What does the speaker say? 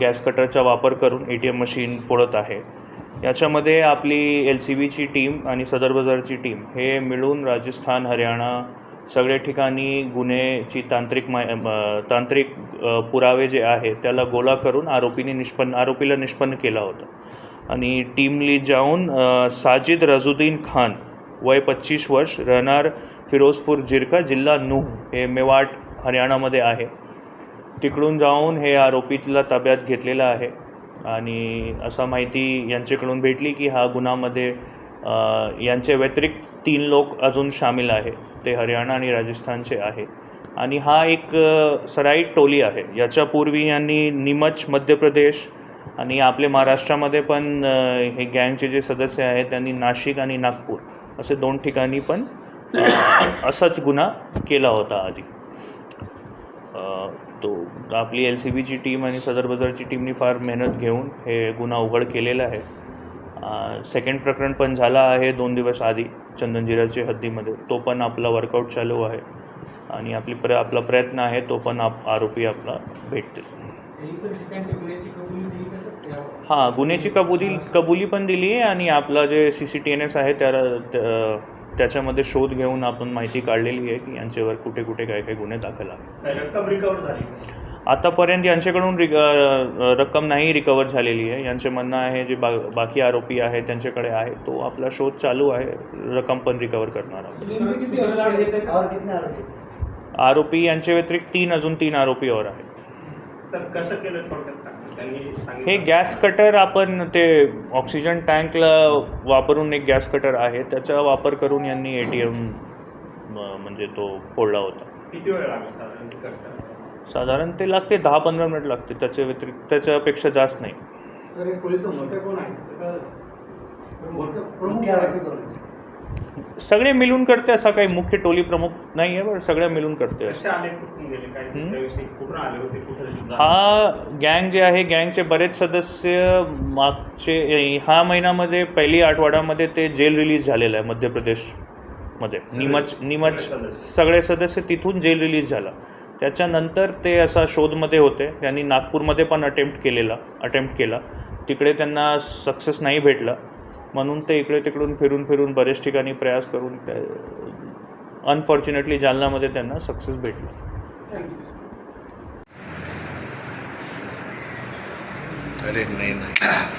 Gas कटरचा वापर करून A T M machine फोडत आहे. याच्यामध्ये आपली एल सी बीची टीम आणि सदर बाजारची टीम हे मिळून राजस्थान हरियाणा सगळ्या ठिकाणी गुन्हेची तांत्रिक मा तांत्रिक पुरावे जे आहे त्याला गोळा करून आरोपीने निष्पन्न आरोपीला निष्पन्न केला होता. आणि टीमली जाऊन साजिद रजुद्दीन खान वय पच्चीस वर्ष राहणार फिरोजपूर जिरका जिल्हा नूह हे मेवाट हरियाणामध्ये आहे. तिकडून जाऊन हे आरोपीला ताब्यात घेतलेलं आहे. आणि असा माहिती यांच्याकडून भेटली की हा गुन्हामध्ये यांच्या यांचे व्यतिरिक्त तीन लोक अजून सामील आहे ते हरियाणा आणि राजस्थानचे आहे आणि हा एक सराई सराईट टोली आहे. याच्यापूर्वी यांनी निमच मध्य प्रदेश आणि आपले महाराष्ट्रामध्ये पण हे गँगचे जे सदस्य आहेत त्यांनी नाशिक आणि नागपूर असे दोन ठिकाणी पण असाच गुन्हा केला होता आधी. तो आपली एल सी बीची टीम आणि सदर बाजारची टीमनी फार मेहनत घेऊन हे गुन्हा उघड केलेला आहे. सेकंड प्रकरण पण झाला आहे दोन दिवस आधी चंदनजिराच्या हद्दीमध्ये. तो पण आपला वर्कआउट चालू आहे आणि आपली प्र आपला प्रयत्न आहे तो पण आप आरोपी आपला भेटतील. हां गुन्ह्याची कबुली कबुली पण दिली आहे आणि आपला जे C C T N S आहे त्या- त्याच्यामध्ये शोध घेऊन आपण माहिती काढलेली आहे की यांच्यावर कुठे कुठे काय काय गुन्हे दाखल आहे रक्कम रिकवर झाली आतापर्यंत यांच्याकडून रिक रक्कम नाही रिकवर झालेली आहे. यांचे म्हणणं आहे जे बा बाकी आरोपी आहे त्यांच्याकडे आहे तो आपला शोध चालू आहे. रक्कम पण रिकवर करणार आहोत. नेमके किती आरोपी आहेत, सर? और कितने आरोपी हैं? आरोपी यांच्या व्यतिरिक्त तीन अजून तीन आरोपी और आहेत. सर कसं केलं थोडक्यात सांगा त्यांनी हे गॅस कटर आपण ते ऑक्सिजन टँकला वापरून एक गॅस कटर आहे त्याचा वापर करून यांनी ए टी एम म्हणजे तो फोडला होता. किती वेळ लागला साधारण करता साधारण ते लागते दहा पंधरा मिनिट लागते त्याच्या व्यतिरिक्त त्याच्यापेक्षा जास्त नाही. सर एक पोलीस मोठे कोण आहे मोठे प्रमुख मुख्य कोण आरोपी आहे? है सगळे मिळून करते असा काही मुख्य टोली प्रमुख नाही आहे पण सगळ्या मिळून करते. हा गँग जे आहे गँगचे बरेच सदस्य मागचे ह्या महिन्यामध्ये पहिली आठवड्यामध्ये ते जेल रिलीज झालेलं आहे मध्य प्रदेशमध्ये. निमच निमच सगळे सदस्य. सगळे सदस्य तिथून जेल रिलीज झाला. त्याच्यानंतर ते असा शोधमध्ये होते त्यांनी नागपूरमध्ये पण अटेम्प्ट केलेला अटेम्प्ट केला. तिकडे त्यांना सक्सेस नाही भेटला. म्हणून ते इकडे तिकडून फिरून फिरून बरेच ठिकाणी प्रयास करून अनफॉर्च्युनेटली जालन्यामध्ये त्यांना सक्सेस भेटला. अरे नहीं नहीं